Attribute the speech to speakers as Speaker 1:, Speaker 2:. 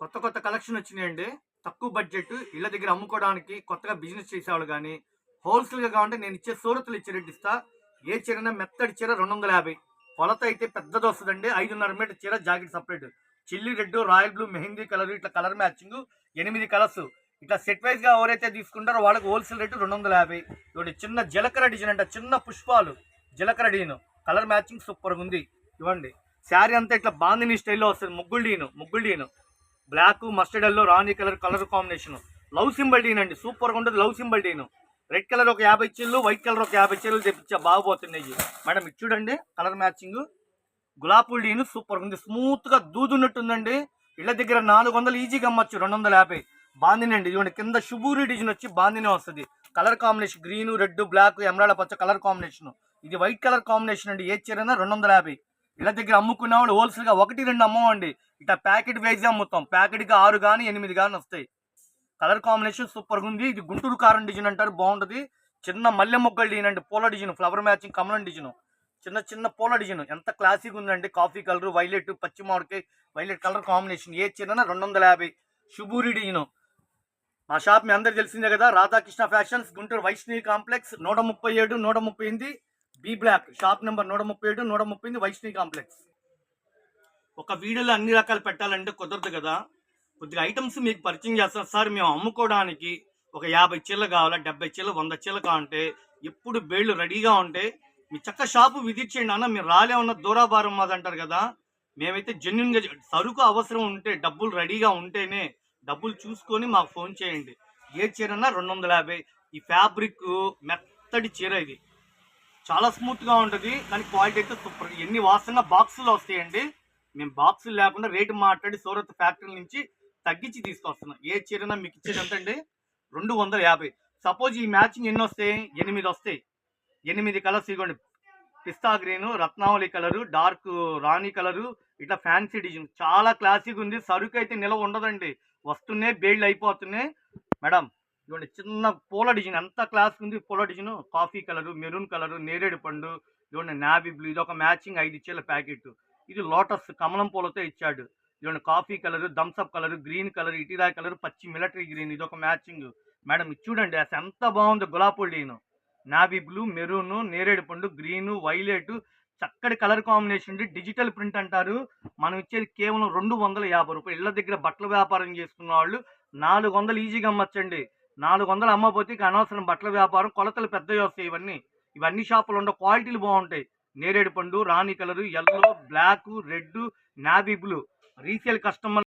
Speaker 1: కొత్త కొత్త కలెక్షన్ వచ్చినాయండి. తక్కువ బడ్జెట్ ఇళ్ళ దగ్గర అమ్ముకోవడానికి కొత్తగా బిజినెస్ చేసేవాళ్ళు కానీ హోల్సేల్గా కావాలంటే నేను ఇచ్చే సూరతులు ఇచ్చే రేట్ ఇస్తా. ఏ చీరన మెత్తడి చీర రెండు వందల యాభై. కొలత అయితే పెద్దది వస్తుందండి. ఐదున్నర మీటర్ చీర jacket separate chilli red royal blue mehndi colour ఇట్లా కలర్ మ్యాచింగ్ ఎనిమిది కలర్స్ ఇట్లా సెట్ వైజ్గా ఎవరైతే తీసుకుంటారో వాళ్ళకి హోల్సేల్ రేటు రెండు వందల యాభై. ఇవ్వండి చిన్న జీలకర్ర డిజైన్ అంట చిన్న పుష్పాలు. జీలకర్ర డీను కలర్ మ్యాచింగ్ సూపర్గా ఉంది. ఇవ్వండి. శారీ అంతా ఇట్లా బాందిని స్టైల్లో వస్తుంది. ముగ్గులు డీను ముగ్గులు డీను బ్లాక్ మస్టర్డ్ ఎల్లో రాణి colour colour combination. Love symbol Deen అండి. సూపర్గా ఉంటుంది లవ్ సింబల్ డీన్. రెడ్ కలర్ ఒక యాభై చిల్లు వైట్ కలర్ ఒక యాభై చిల్లు తెప్పించా. బాగుపోతున్నాయి మేడం ఇది చూడండి కలర్ మ్యాచింగ్ గులాబీ డీను సూపర్ ఉంది. స్మూత్గా దూదున్నట్టుందండి. ఇళ్ళ దగ్గర నాలుగు వందలు ఈజీగా అమ్మచ్చు రెండు వందల యాభై. బాందిని అండి ఇదిగోండి కింద షుబూరి డిజైన్ వచ్చి బాందినే వస్తుంది. Colour combination green red black ఎమరాల పచ్చ కలర్ కాంబినేషన్ ఇది వైట్ కలర్ కాంబినేషన్ అండి. ఏ చీరైనా రెండు వందల యాభై. ఇళ్ళ దగ్గర అమ్ముకున్న వాళ్ళు హోల్సేల్గా ఒకటి రెండు అమ్మవండి. ఇట్లా ప్యాకెట్ వేసి అమ్ముతాం ప్యాకెట్గా ఆరు కానీ ఎనిమిది కానీ వస్తాయి. కలర్ కాంబినేషన్ సూపర్గా ఉంది. ఇది గుంటూరు కారం డిజైన్ అంటారు. బాగుంటుంది. చిన్న మల్లె మొగ్గలు డిజైన్ అండి పూల డిజైన్ ఫ్లవర్ మ్యాచింగ్ కమలం డిజైన్. చిన్న చిన్న పూల డిజైన్. ఎంత క్లాసిక్ ఉందండి. కాఫీ కలర్ వైలెట్ పచ్చి మామిడికాయ వైలెట్ కలర్ కాంబినేషన్ ఏ చిన్న రెండు వందల యాభై. శుభూరి డిజైన్ మా షాప్ మీ అందరికి తెలిసిందే కదా. రాధాకృష్ణ ఫ్యాషన్స్ గుంటూరు వైష్ణవి కాంప్లెక్స్ నూట ముప్పై ఏడు నూట ముప్పై ఎనిమిది. బి బ్లాక్ షాప్ నెంబర్ నూట ముప్పై ఏడు నూట ముప్పై ఎనిమిది వైష్ణవి కాంప్లెక్స్. ఒక వీడియోలో అన్ని రకాలు పెట్టాలంటే కుదరదు కదా. కొద్దిగా ఐటమ్స్ మీకు పరిచయం చేస్తాం. సార్ మేము అమ్ముకోవడానికి ఒక యాభై చీరలు కావాలా డెబ్బై చీరలు వంద చీరలు కావాలంటే ఎప్పుడు బేళ్ళు రెడీగా ఉంటే మీ చక్క షాపు విజిట్ చేయండి అన్న మీరు రాలే దూరాభారం మాది అంటారు కదా. మేమైతే జెన్యున్గా సరుకు అవసరం ఉంటే డబ్బులు రెడీగా ఉంటేనే డబ్బులు చూసుకొని మాకు ఫోన్ చేయండి. ఏ చీరన్నా రెండు వందల యాభై. ఈ ఫ్యాబ్రిక్ మెత్తడి చీర ఇది. చాలా స్మూత్గా ఉంటుంది. కానీ క్వాలిటీ అయితే సూపర్ ఎన్ని వాసంగా బాక్సులు వస్తాయండి? మేము బాక్సులు లేకుండా రేటు మాట్లాడి సూరత్ ఫ్యాక్టరీ నుంచి తగ్గించి తీసుకొస్తున్నాం. ఏ చీరనా మీకు ఇచ్చేది ఎంత అండి రెండు వందల యాభై. సపోజ్ ఈ మ్యాచింగ్ ఎన్ని వస్తాయి? ఎనిమిది వస్తాయి. ఎనిమిది కలర్స్ ఇవ్వండి. పిస్తా గ్రీన్ రత్నావళి కలరు డార్క్ రాణి కలరు ఇట్లా ఫ్యాన్సీ డిజైన్ చాలా క్లాసిక్ ఉంది. సరుకు అయితే నిలవ ఉండదండి. వస్తున్నాయి బేళ్ళు అయిపోతున్నాయి. మేడం ఇవ్వండి. చిన్న పూల డిజైన్ ఎంత క్లాస్ ఉంది పూల design. Coffee colour maroon colour నేరేడు పండు ఇవ్వండి నావీ బ్లూ ఇది ఒక మ్యాచింగ్ ఐదు ఇచ్చేల ప్యాకెట్. ఇది లోటస్ కమలం పూలతో ఇచ్చాడు. ఇవ్వండి coffee colour Thums Up colour green colour ఇటీరా colour పచ్చి మిలిటరీ గ్రీన్ ఇది ఒక మ్యాచింగ్. మేడం ఇది చూడండి అసలు ఎంత బాగుంది గులాబీ డీను నావీ బ్లూ మెరూన్ నేరేడు పండు గ్రీను వైలెట్ చక్కటి కలర్ కాంబినేషన్ డిజిటల్ ప్రింట్ అంటారు. మనం ఇచ్చేది కేవలం రెండు వందల యాభై రూపాయలు. ఇళ్ళ దగ్గర బట్టల వ్యాపారం చేసుకున్న వాళ్ళు నాలుగు వందలు ఈజీగా అమ్మచ్చండి. నాలుగు వందలు అమ్మపోతే ఇక అనవసరం బట్టల వ్యాపారం కొలతలు పెద్దవి వస్తాయి ఇవన్నీ. ఇవన్నీ షాపులు ఉండవు క్వాలిటీలు బాగుంటాయి. నేరేడు పండు రాణి colour yellow black red navy blue. Resale customer